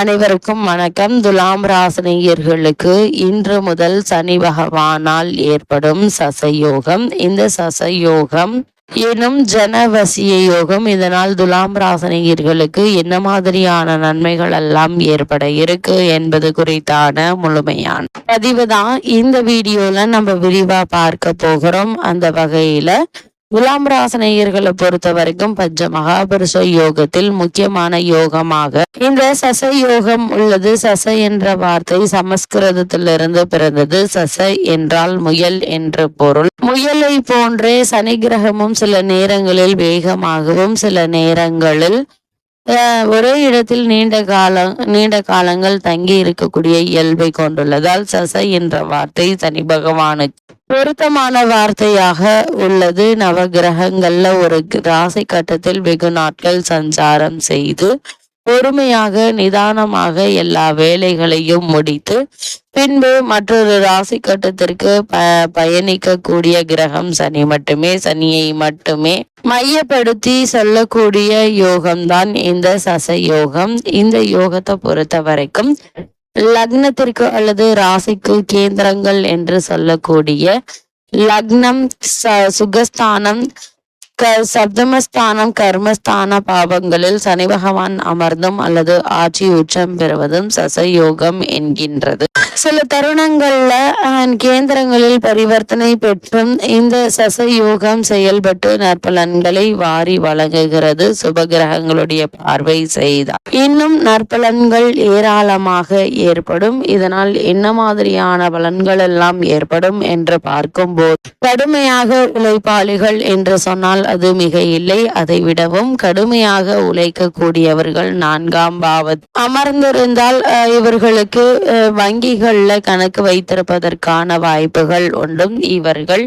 அனைவருக்கும் வணக்கம். துலாம் ராசினியர்களுக்கு இன்று முதல் சனி பகவானால் ஏற்படும் சசயோகம். இந்த சசயோகம் எனும் ஜனவசிய யோகம். இதனால் துலாம் ராசினியர்களுக்கு என்ன மாதிரியான நன்மைகள் எல்லாம் ஏற்பட இருக்கு என்பது குறித்தான முழுமையான பதிவு தான் இந்த வீடியோல நம்ம விரிவா பார்க்க போகிறோம். அந்த வகையில துலாம் ராசனையர்களை பொறுத்த வரைக்கும் பஞ்ச மகாபுருஷ யோகத்தில் முக்கியமான யோகமாக இந்த சச யோகம் உள்ளது. சச என்ற வார்த்தை சமஸ்கிருதத்திலிருந்து பிறந்தது. சச என்றால் முயல் என்று பொருள். முயலை போன்றே சனி கிரகமும் சில நேரங்களில் வேகமாகவும் சில நேரங்களில் ஒரே இடத்தில் நீண்ட காலம் நீண்ட காலங்கள் தங்கி இருக்கக்கூடிய இயல்பை கொண்டுள்ளதால் சச என்ற வார்த்தை சனி பகவானுக்கு பொருத்தமான வார்த்தையாக உள்ளது. நவகிரகங்கள்ல ஒரு ராசி கட்டத்தில் வெகு நாட்கள் சஞ்சாரம் செய்து பொறுமையாக நிதானமாக எல்லா வேலைகளையும் முடித்து பின்பு மற்றொரு ராசி கட்டத்திற்கு ப பயணிக்கக்கூடிய கிரகம் சனி மட்டுமே சனியை மட்டுமே மையப்படுத்தி சொல்லக்கூடிய யோகம்தான் இந்த சச யோகம் இந்த யோகத்தை பொறுத்த வரைக்கும் லக்னத்திற்கு அல்லது ராசிக்கு கேந்திரங்கள் என்று சொல்லக்கூடிய லக்னம் ச- சுகஸ்தானம் க சப்தமஸ்தானம் கர்மஸ்தான பாவங்களில் சனி பகவான் அமர்ந்தும் அல்லது ஆட்சி உச்சம் பெறுவதும் சசயோகம் என்கின்றது. சில தருணங்கள்ல கேந்திரங்களில் பரிவர்த்தனை பெற்றும் இந்த சசயோகம் செயல்பட்டு நற்பலன்களை வாரி வழங்குகிறது. சுபகிரகங்களுடைய பார்வை செய்தார். இன்னும் நற்பலன்கள் ஏராளமாக ஏற்படும். இதனால் என்ன மாதிரியான பலன்கள் எல்லாம் ஏற்படும் என்று பார்க்கும்போது கடுமையாக உழைப்பாளிகள் என்று சொன்னால் அது மிக இல்லை. அதை விடவும் கடுமையாக உழைக்கக்கூடியவர்கள் நான்காம் பாவத். அமர்ந்திருந்தால் இவர்களுக்கு வங்கிகள் வங்கிகள்ல கணக்கு வைத்திருப்பதற்கான வாய்ப்புகள் உண்டும். இவர்கள்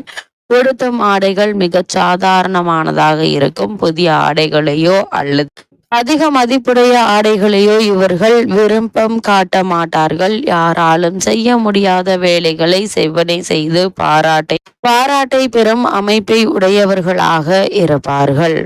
உடுத்தும் ஆடைகள் மிகச் சாதாரணமானதாக இருக்கும். புதிய ஆடைகளையோ அல்லது அதிக மதிப்புடைய ஆடைகளையோ இவர்கள் விருப்பம் காட்ட மாட்டார்கள். யாராலும் செய்ய முடியாத வேலைகளை செவ்வனை செய்து பாராட்டை பாராட்டை பெறும் அமைப்பை உடையவர்களாக இருப்பார்கள்.